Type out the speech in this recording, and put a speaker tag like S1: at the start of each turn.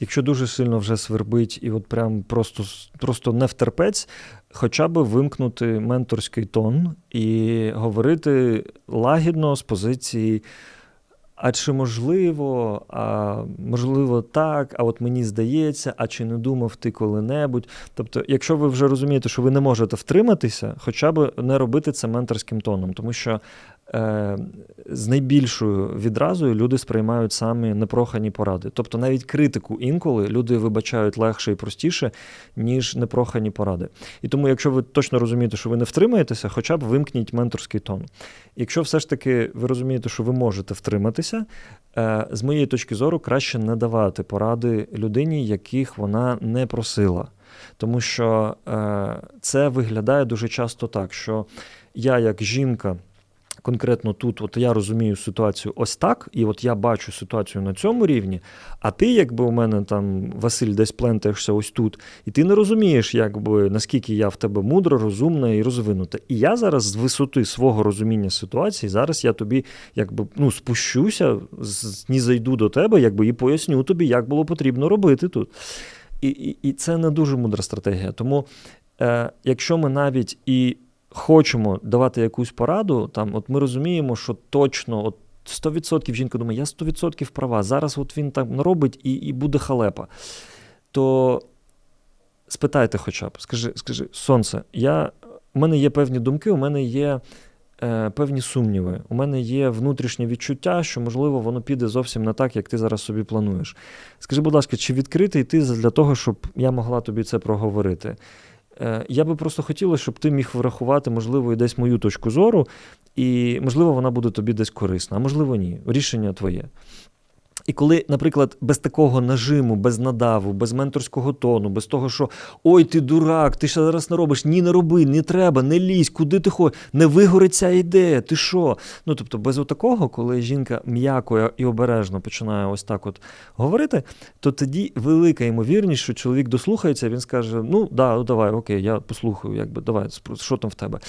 S1: Якщо дуже сильно вже свербить і от прям просто, просто не втерпець, хоча б вимкнути менторський тон і говорити лагідно з позиції. А чи можливо, а можливо так, а от мені здається, а чи не думав ти коли-небудь. Тобто, якщо ви вже розумієте, що ви не можете втриматися, хоча б не робити це менторським тоном, тому що з найбільшою відразою люди сприймають самі непрохані поради. Тобто навіть критику інколи люди вибачають легше і простіше, ніж непрохані поради. І тому, якщо ви точно розумієте, що ви не втримаєтеся, хоча б вимкніть менторський тон. Якщо все ж таки ви розумієте, що ви можете втриматися, е, з моєї точки зору, краще не давати поради людині, яких вона не просила. Тому що е, це виглядає дуже часто так, що я, як жінка, конкретно тут, от я розумію ситуацію ось так, і от я бачу ситуацію на цьому рівні, а ти, якби у мене там Василь десь плентаєшся ось тут, і ти не розумієш, якби наскільки я в тебе мудра, розумна і розвинута. І я зараз з висоти свого розуміння ситуації, зараз я тобі якби ну, спущуся, з- зайду до тебе, якби і поясню тобі, як було потрібно робити тут. І, і, і це не дуже мудра стратегія. Тому, е, якщо ми навіть і хочемо давати якусь пораду, там, от ми розуміємо, що точно от 100% жінка думає, я 100% права, зараз от він так робить і, і буде халепа. То спитайте хоча б, скажи, скажи, сонце, я, у мене є певні думки, у мене є е, певні сумніви, у мене є внутрішнє відчуття, що, можливо, воно піде зовсім не так, як ти зараз собі плануєш. Скажи, будь ласка, чи відкритий ти для того, щоб я могла тобі це проговорити? Е, Я би просто хотіла, щоб ти міг врахувати, можливо, і десь мою точку зору, і, можливо, вона буде тобі десь корисна, а можливо, ні. Рішення твоє. І коли, наприклад, без такого нажиму, без надаву, без менторського тону, без того, що ой, ти дурак, ти ще зараз не робиш, ні, не роби, не треба, не лізь, куди ти ходиш, не вигорить ця ідея, ти що? Ну тобто, без отакого, коли жінка м'яко і обережно починає ось так от говорити, то тоді велика ймовірність, що чоловік дослухається, він скаже: Ну, да, ну давай, окей, я послухаю, якби давай, що там в тебе.